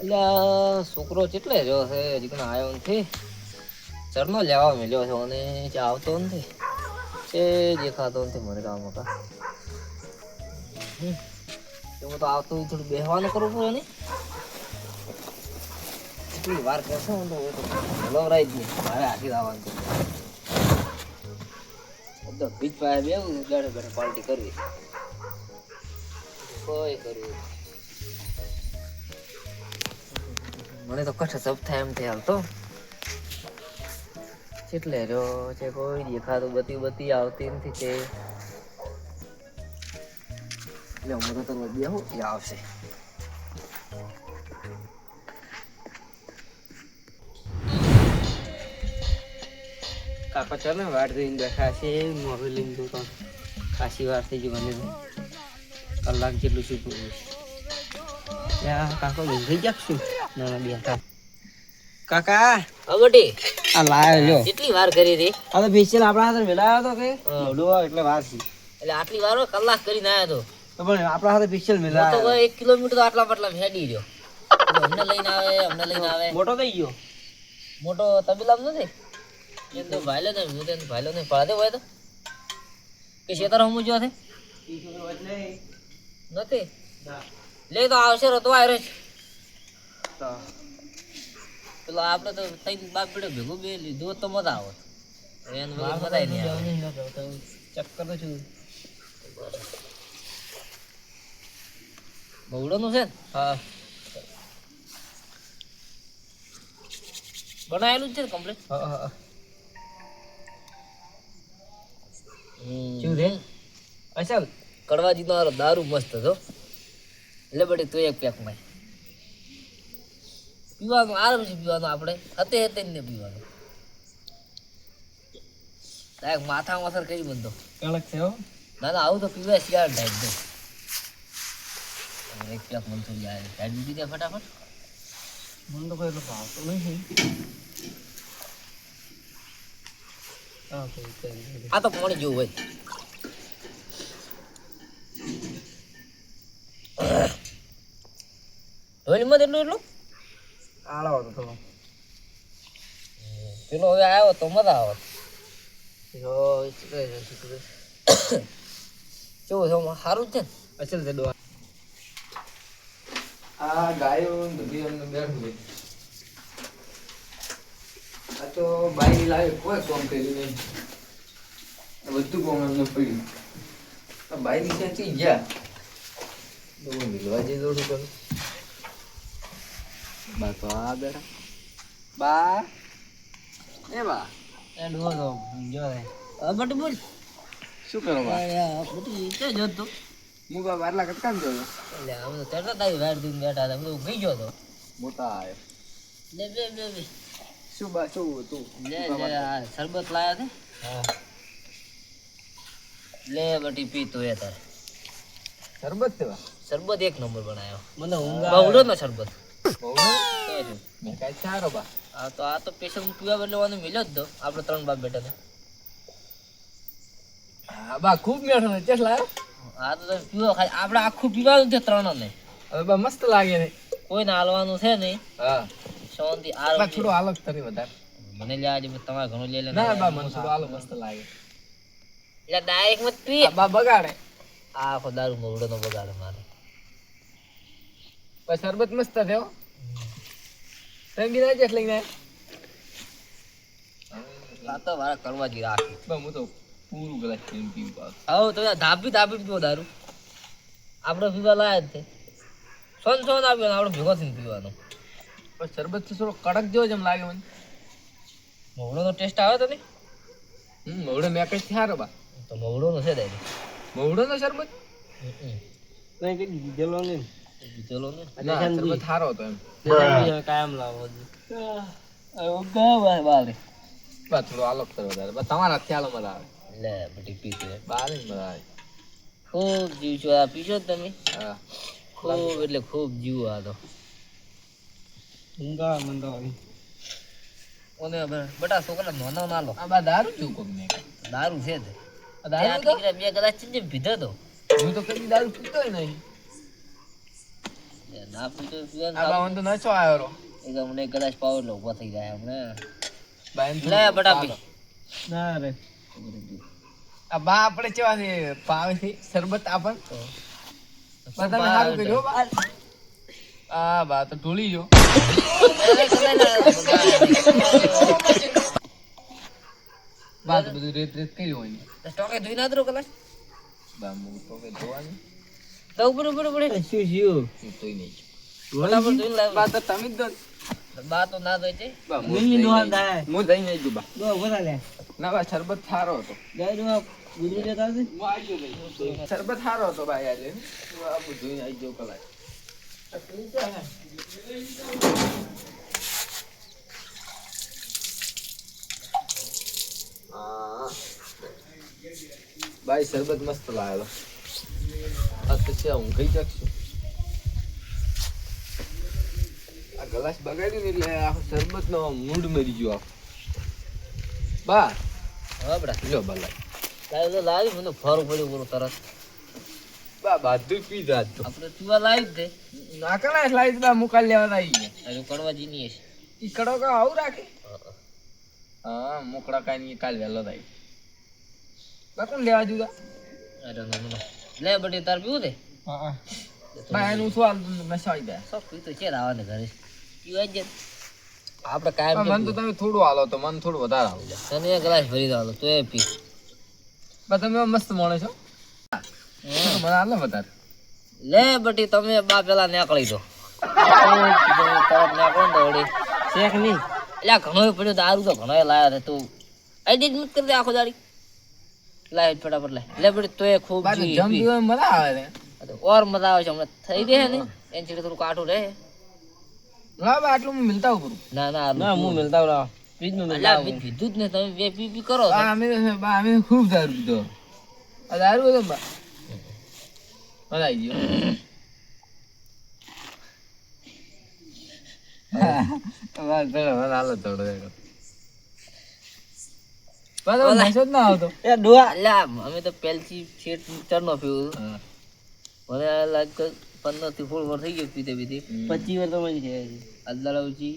એટલે છોકરો કેટલે રહ્યો છે હજી પણ આવ્યો નથી ચરનો લેવા મળ્યો છે અને જે આવતો નથી. એ દેખાતો નથી મને કામ હતા હું તો આવતો થોડું બેહવાનું કરવું પડે ને? કેટલી વાર કરશે હું તો તો હલવરાય જ નહીં. મારે હાથી આવવાનું બધો બીજ પાસે બેવું બેઠે બેઠે પાર્ટી કરવી. કોઈ કરવું. મને તો કઠ સબ થાય એમ થાય તો કેટલે રહ્યો છે કોઈ દેખાતું બધી બધી આવતી નથી તે. એટલે હું તો તમે બેહું એ આવશે. કાકા ચાલે વાટ જોઈને બેઠા છે, મોબાઈલ લઈને તો કાશી વાર થઈ ગઈ મને. કલાક જેટલું શું ત્યાં કાકો ઊંઘી ગયા શું ના ના કાકા. અગટી આ લાયો લ્યો. કેટલી વાર કરી હતી? આ તો ફેશિયલ આપણા હાથે મિલાયો હતો કે? હા. આવે એટલે વાર છે. એટલે આટલી વાર કલાક કરીને આવ્યો તો. પણ આપણા હાથે ફેશિયલ તો તો એક કિલોમીટર તો આટલા પટલા હેડી રહ્યો. અમને લઈને આવે અમને લઈને આવે. મોટો થઈ ગયો. મોટો તબીલામ નથી? એ તો ભાઈલો ને હું ભાઈલો ને પડાતે હોય તો. કે શેતર હમું જો છે નથી? લે તો આવશે રતો આવ્યો છે પેલો આપણે તો થઈ બાપ બેડો ભેગું બે લીધું તો મજા આવે. એને વગર મજા નહીં આવે. ચક્કર તો છું બહુડોનું છે હા. બનાવેલું છે ને કમ્પ્લીટ હા હા શું છે અચ્છા. કડવા જીતો દારૂ મસ્ત હતો બધી તું એક પેકમાં પીવાનું આરામથી પીવાનું આપણે. હતે હતે ને પીવાનું. ડાયરેક્ટ માથા માથર કરી બંધો. કડક છે ના ના આવું તો પીવાય શિયાળ ટાઈપ દો. એક પેક મન થોડી જાય ટાઈમ દીધી દે ફટાફટ. મને તો કોઈ એટલો ભાવતો નહીં. આ તો પાણી જેવું હોય. ધોઈમાં એટલું એટલું આળો હતો થોડો પેલો હવે આવ્યો તો મજા આવત જો ચીકરે છે ચીકરે કેવું છે સારું જ છે ને અસલ છે ડોહા આ ગાયો ને બધી અમને બેઠું છે આ તો બાઈ લાવે કોઈ કોમ કર્યું નહીં આ બધું કોમ એમને પડ્યું આ બાઈ ની ક્યાંથી ગયા તો હું મિલવા જઈ દોડું કરું બા તો આ બેઠા બા. એ બા. એ ડોહો તો જો રે. બટ બટી બોલ. શું કરો બા? બટી તે જો તો હું બા બારલા કટકામ જોયો? એટલે અમે તો ચડતા તારી વાડ દઈને બેઠા હતા. બધું ગઈ ગયો તો. મોટા આવ્યો લે બે બે બે. શું બા શું તું લે લે આ શરબત લાયા છે હા. લે બટી પી તો એ તારે. શરબત છે શરબત એક નંબર બનાવ્યો મને ઊંઘ બહુડો નો શરબત. તો? મેં કાંઈ સારો બા આ તો આ તો સ્પેશિયલ હું પીવા બદલવાનું મિલ્યો જ તો. આપણે ત્રણ બાપ બેઠા હતા હા બા ખૂબ મેઠો ને. ચેસ લાયો તો તમે પીવો ખાલી આપણે આખું પીવાનું છે ત્રણ ને હવે બા મસ્ત લાગે ને. કોઈને હાલવાનું છે નહીં હા શાંતિ આરામ થોડો આલગ તરી વધારે. મને લે આજે તમારે ઘણું લે લે ના બા મને થોડો આલો મસ્ત લાગે એટલે ડાયરેક્ટ મત પી બા બગાડે. આ આખો દારૂ મોવડો નો બગાડે મારે. બસ શરબત મસ્ત થયો તમે બીજા ના ચેસ લઈને આ તો મારા કરવા જી રાખ બસ હું તો પૂરું ગ્લાસ પીને પીવું પાસ હવે તો ધાબી ધાબી પીવો દારૂ આપણે પીવા લાયા જ છે સોન સોન આપ્યો આપણો ભેગો થઈને પીવાનો પણ શરબત તો થોડો કડક જેવો જેમ લાગે મને મોવડો તો ટેસ્ટ આવે તો નહીં હમ મવડે મેં કઈ સારો બા તો મવડોનો છે દાદી મવડો નો શરબત નહીં કઈ દીધેલો નહીં ચલો ને? ના શરબત હતો એમ. કાયમ લાવો બારે બા થોડો આલોક કરો વધારે. બા તમારા ખ્યાલ મજા આવે. લે બધી પીતો બહાર મજા આવે. ખૂબ જીવ છો આ પીશો તમે. હા. ખૂબ એટલે ખૂબ જીવ આ તો. ઊંઘા મંદો ઓને બટા છોકરા નોનો ના લો આ બા દારૂ જો કોમ ને દારૂ છે તે. દારૂ તો? બે કદાચ ચીજ પીધો તો. હું તો કદી દારૂ પીતો નહીં. ના પીતો આ બા મને તો નશો આવ્યો રો એ તો અમને એક ગ્લાસ પાવ એટલે ઊભા થઈ જાય અમને બા એમ લે બટા પી ના રે. આ બા આપણે કેવા છે? પાવે છે? શરબત આપણ? બા તમે સારું કર્યું હો બા? આ બા તો ઢોળી જો. બા તો બધું રેત રેત કર્યું હોય ને. સ્ટોકે ધોઈ ના દો કલાક બા ધોવાનું. તો ઉપર પડે પડે શું હું તોય નહીં? ફટાફટ ધોઈને લાવ. બા તો તમે જ દો. બા તો ના ધોઈ છે. બા હું મિલી જઈને દોહા હું જઈને બા. દો બોલા લે. ના બા શરબત સારો હતો. ગુજરી છે શરબત સારો હતો ભાઈ આજે. આ જોઈને આવી ગયો કલાક. ભાઈ શરબત મસ્ત લાવેલો આ તો છે ઊંઘી શકશું આ ગ્લાસ બગાડ્યું ને એટલે આખો શરબત નો મૂડ મરી ગયો આખો. બા હા બડા લ્યો બા લાય. લાવી તો લાવી મને ફર પડ્યું પૂરું તરત. બા બધું પી જાત તો. તું આ લાવી દે. ના કલા સ્લાઈસ બા મુકાલ લેવા આવી ગયા હજુ કડવા જીની હશે. ઈ કડો કા આવું રાખે? હા મોકળા કાઈ ની કાલ વેલો થાય. બાકું લેવા જુદા અરે ના. લે બટી તાર પીવું દે હા બા એનું શું હાલ નશા આવી સબ પી તો છે રાવા ને ઘરે. પીવા જ આપણે કાયમ મન તો તમે થોડું હાલો તો મન થોડું વધારે હાલો. તને એક ગ્લાસ ભરી દો તો એ પી. બા તમે મસ્ત મોણે છો? મને હાલો વધારે. લે બટી તમે બા પેલા નીકળી દો. તરત નીકળો ને વળી શેખ નહીં. એટલે ઘણો પડ્યો દારૂ તો ઘણો લાયા રે તું. એડિટ મત કરી દે આખો દાડી. લાય ફટાફટ લાય લે બટી તો એ ખૂબ જી. મજા આવે ને ઓર મજા આવે છે હમણાં થઈ દે ને. એન છેડે થોડું કાઠું રહે લા બા આટલું હું મિલતા ઉપર ના ના ના હું મિલતા રહો પીજનું મિલતા મેં કીધું જ ને તમે બે પી પી કરો બા અમે બા અમે ખૂબ દારૂ પીધો આ દારૂ હતો બા. મજા આવી ગયો. હા. મને હાલો થોડો દેખો બા તો નશો જ ના આવતો એ ડોહા અલ્યા અમે તો પહેલથી છેટ ચરનો પીવું મને લાગે પંદરથી સોળ વર્ષ થઈ ગયો પીતે પીતે પચીસ વર્ષ મળી છે અદલાઉજી